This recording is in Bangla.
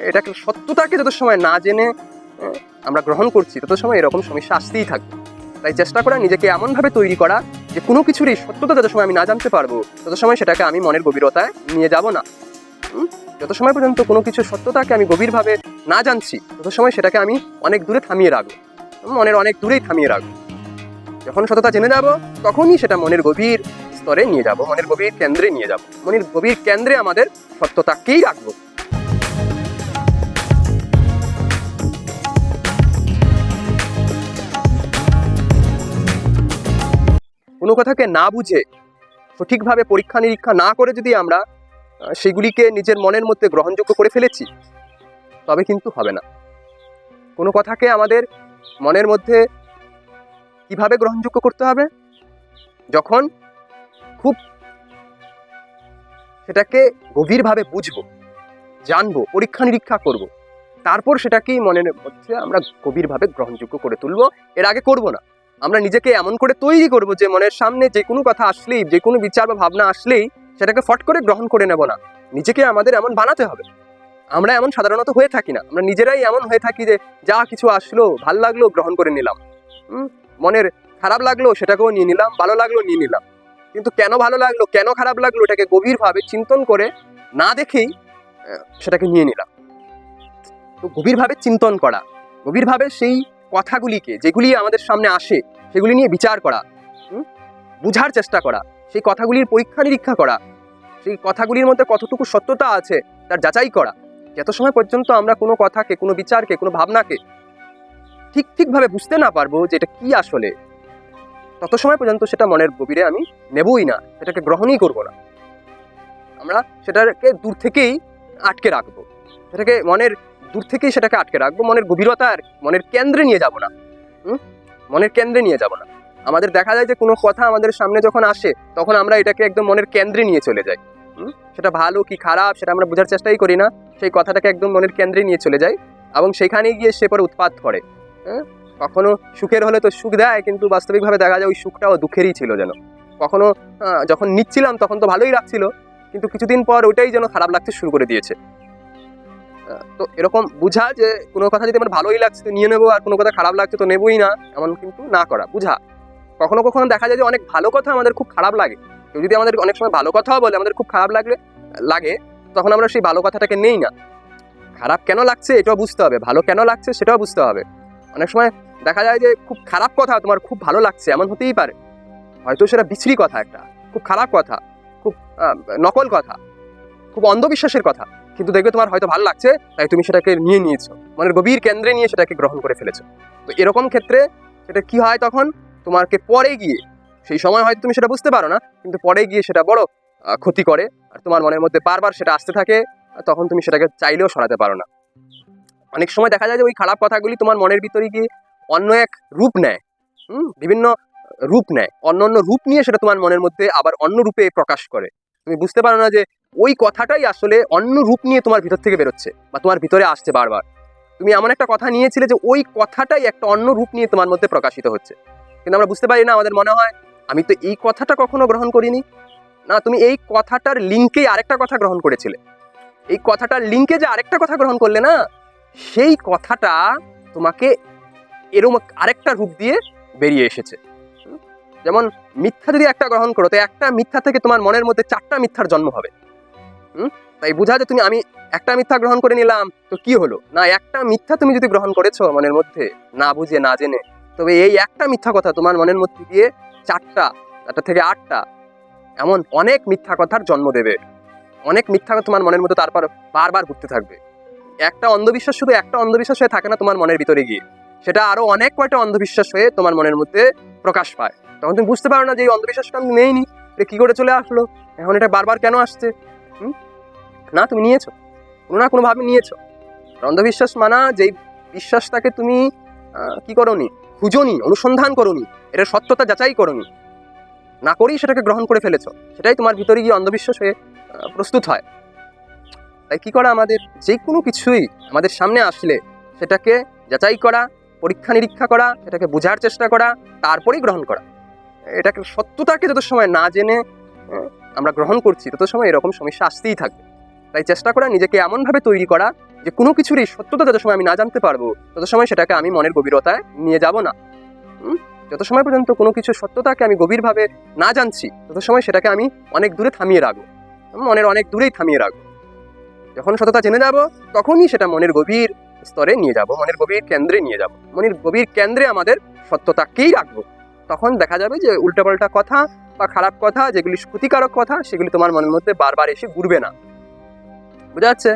এটাকে সত্যতাকে যত সময় না জেনে আমরা গ্রহণ করছি, তত সময় এরকম সমস্যা আসতেই থাকবে। তাই চেষ্টা করা, নিজেকে এমনভাবে তৈরি করা যে কোনো কিছুরই সত্যতা যত সময় আমি না জানতে পারব, তত সময় সেটাকে আমি মনের গভীরতায় নিয়ে যাব না। যত সময় পর্যন্ত কোনো কিছু সত্যতাকে আমি গভীরভাবে না জানছি, তত সময় সেটাকে আমি অনেক দূরে থামিয়ে রাখব। মনের অনেক দূরেই থামিয়ে রাখব। যখন সততা জেনে যাব, তখনই সেটা মনের গভীর স্তরে নিয়ে যাব, মনের গভীর কেন্দ্রে নিয়ে যাব। মনের গভীর কেন্দ্রে আমাদের সত্যতাকেই রাখব। কোনো কথাকে না বুঝে, সঠিকভাবে পরীক্ষা নিরীক্ষা না করে যদি আমরা সেগুলিকে নিজের মনের মধ্যে গ্রহণযোগ্য করে ফেলেছি, তবে কিন্তু হবে না। কোনো কথাকে আমাদের মনের মধ্যে কীভাবে গ্রহণযোগ্য করতে হবে? যখন খুব সেটাকে গভীরভাবে বুঝব, জানব পরীক্ষা নিরীক্ষা করব, তারপর সেটাকেই মনের মধ্যে আমরা গভীরভাবে গ্রহণযোগ্য করে তুলব, এর আগে করব না। আমরা নিজেকে এমন করে তৈরি করব যে মনের সামনে যে কোনো কথা আসলেই, যে কোনো বিচার বা ভাবনা আসলেই সেটাকে ফট করে গ্রহণ করে নেব না। নিজেকে আমাদের এমন বানাতে হবে। আমরা এমন সাধারণত হয়ে থাকি না। আমরা নিজেরাই এমন হয়ে থাকি যে যা কিছু আসলো, ভালো লাগল গ্রহণ করে নিলাম। মনের খারাপ লাগল সেটাকেও নিয়ে নিলাম, ভালো লাগল নিয়ে নিলাম। কিন্তু কেন ভালো লাগল, কেন খারাপ লাগল এটাকে গভীরভাবে চিন্তন করে না দেখেই সেটাকে নিয়ে নিলাম। তো গভীরভাবে চিন্তন করা, গভীরভাবে সেই কথাগুলিকে, যেগুলি আমাদের সামনে আসে, সেগুলি নিয়ে বিচার করা? বুঝার চেষ্টা করা, সেই কথাগুলির পরীক্ষা নিরীক্ষা করা, সেই কথাগুলির মধ্যে কতটুকু সত্যতা আছে তার যাচাই করা যত সময় পর্যন্ত আমরা কোনো কথাকে, কোনো বিচারকে, কোনো ভাবনাকে ঠিক ঠিকভাবে বুঝতে না পারব যে এটা কী আসলে, তত সময় পর্যন্ত সেটা মনের গভীরে আমি নেবই না, সেটাকে গ্রহণই করব না আমরা সেটাকে দূর থেকেই আটকে রাখব, সেটাকে মনের দূর থেকেই সেটাকে আটকে রাখব, মনের গভীরতার মনের কেন্দ্রে নিয়ে যাব না? মনের কেন্দ্রে নিয়ে যাব না আমাদের দেখা যায় যে কোনো কথা আমাদের সামনে যখন আসে, তখন আমরা এটাকে একদম মনের কেন্দ্রে নিয়ে চলে যাই, হুম? সেটা ভালো কি খারাপ সেটা আমরা বোঝার চেষ্টাই করি না, সেই কথাটাকে একদম মনের কেন্দ্রে নিয়ে চলে যাই এবং সেখানে গিয়ে সে পরে উৎপাত করে হ্যাঁ কখনো সুখের হলে তো সুখ দেয়, কিন্তু বাস্তবিকভাবে দেখা যায় ওই সুখটাও দুঃখেরই ছিল যেন কখনো যখন নিচ্ছিলাম তখন তো ভালোই লাগছিল, কিন্তু কিছুদিন পর ওইটাই যেন খারাপ লাগতে শুরু করে দিয়েছে তো এরকম বুঝা যে কোনো কথা যদি আমার ভালোই লাগছে তো নিয়ে নেব, আর কোনো কথা খারাপ লাগছে তো নেবই না, এমন কিন্তু না করা, বুঝা। কখনো কখনো দেখা যায় যে অনেক ভালো কথা আমাদের খুব খারাপ লাগে। কেউ যদি আমাদের অনেক সময় ভালো কথাও বলে, আমাদের খুব খারাপ লাগলে, লাগে, তখন আমরা সেই ভালো কথাটাকে নেই না। খারাপ কেন লাগছে এটাও বুঝতে হবে, ভালো কেন লাগছে সেটাও বুঝতে হবে। অনেক সময় দেখা যায় যে খুব খারাপ কথা তোমার খুব ভালো লাগছে, এমন হতেই পারে। হয়তো সেটা বিশ্রী কথা একটা, খুব খারাপ কথা, খুব নকল কথা। খুব অন্ধবিশ্বাসের কথা। কিন্তু দেখবে তোমার হয়তো ভালো লাগছে, তাই তুমি সেটাকে নিয়ে নিয়েছো। মনের গভীর কেন্দ্রে নিয়ে সেটাকে গ্রহণ করে ফেলেছো। তো এরকম ক্ষেত্রে সেটা কি হয় তখন? তোমাকে পরে গিয়ে, সেই সময় হয়তো তুমি সেটা বুঝতে পারো না, কিন্তু পরে গিয়ে সেটা বড় ক্ষতি করে। আর তোমার মনের মধ্যে বারবার সেটা আসতে থাকে তখন তুমি সেটাকে চাইলেও সরাতে পারো না। অনেক সময় দেখা যায় যে ওই খারাপ কথাগুলি তোমার মনের ভিতরে গিয়ে অন্য এক রূপ নেয়। হুম? বিভিন্ন রূপ নেয়। অন্য অন্য রূপ নিয়ে সেটা তোমার মনের মধ্যে আবার অন্য রূপে প্রকাশ করে। তুমি বুঝতে পারো না যে ওই কথাটাই আসলে অন্য রূপ নিয়ে তোমার ভিতর থেকে বেরোচ্ছে বা তোমার ভিতরে আসছে বারবার। তুমি এমন একটা কথা নিয়েছিলে যে ওই কথাটাই একটা অন্য রূপ নিয়ে তোমার মধ্যে প্রকাশিত হচ্ছে। কিন্তু আমরা বুঝতে পারি না, আমাদের মনে হয় আমি তো এই কথাটা কখনো গ্রহণ করিনি। না, তুমি এই কথাটার লিঙ্কেই আরেকটা কথা গ্রহণ করেছিলে। এই কথাটার লিঙ্কে যে আরেকটা কথা গ্রহণ করলে না, সেই কথাটা তোমাকে এরম আরেকটা রূপ দিয়ে বেরিয়ে এসেছে। যেমন মিথ্যা যদি একটা গ্রহণ করো, তো একটা মিথ্যা থেকে তোমার মনের মধ্যে চারটা মিথ্যার জন্ম হবে? তাই বোঝা যে তুমি আমি একটা মিথ্যা গ্রহণ করে নিলাম, তো কি হলো? না, একটা মিথ্যা তুমি যদি গ্রহণ করেছ মনের মধ্যে, না বুঝে, না জেনে, তবে এই একটা মিথ্যা কথা তোমার মনের মধ্যে দিয়ে চারটা চারটা থেকে আটটা, এমন অনেক মিথ্যা কথার জন্ম দেবে। অনেক মিথ্যা তোমার মনের মধ্যে তারপর বারবার ঘুরতে থাকবে। একটা অন্ধবিশ্বাস শুধু একটা অন্ধবিশ্বাস হয়ে থাকে না তোমার মনের ভিতরে গিয়ে। সেটা আরও অনেক কয়টা অন্ধবিশ্বাস হয়ে তোমার মনের মধ্যে প্রকাশ পায়। তখন তুমি বুঝতে পারো না যে এই অন্ধবিশ্বাসটা আমি নেইনি, এটা কি করে চলে আসলো? এখন এটা বারবার কেন আসছে? হুম? না, তুমি নিয়েছো। কোনো না কোনোভাবে নিয়েছো। অন্ধবিশ্বাস মানা, যেই বিশ্বাসটাকে তুমি কি করনি? খুঁজোনি, অনুসন্ধান করনি, এটা সত্যতা যাচাই করনি। না করেই সেটাকে গ্রহণ করে ফেলেছো। সেটাই তোমার ভিতরে গিয়ে অন্ধবিশ্বাস হয়ে প্রস্তুত হয়। তাই কি করা আমাদের? যে কোনো কিছুই আমাদের সামনে আসলে সেটাকে যাচাই করা, পরীক্ষা নিরীক্ষা করা, সেটাকে বোঝার চেষ্টা করা, তারপরেই গ্রহণ করা। এটাকে সত্যতাকে যত সময় না জেনে আমরা গ্রহণ করছি, তত সময় এরকম সমস্যা আসতেই থাকবে। তাই চেষ্টা করা নিজেকে এমনভাবে তৈরি করা যে কোনো কিছুরই সত্যতা যত সময় আমি না জানতে পারব, তত সময় সেটাকে আমি মনের গভীরতায় নিয়ে যাব না। যত সময় পর্যন্ত কোনো কিছু সত্যতাকে আমি গভীরভাবে না জানছি, তত সময় সেটাকে আমি অনেক দূরে থামিয়ে রাখব। মনের অনেক দূরেই থামিয়ে রাখব। যখন সততা জেনে যাব, তখনই সেটা মনের গভীর স্তরে নিয়ে যাব, মনের গভীর কেন্দ্রে নিয়ে যাব। মনের গভীর কেন্দ্রে আমাদের সত্যতাকেই রাখব। তখন দেখা যাবে যে উল্টাপাল্টা কথা বা খারাপ কথা, যেগুলি ক্ষতিকারক কথা, সেগুলি তোমার মনের মধ্যে বারবার এসে ঘুরবে না। বোঝা যাচ্ছে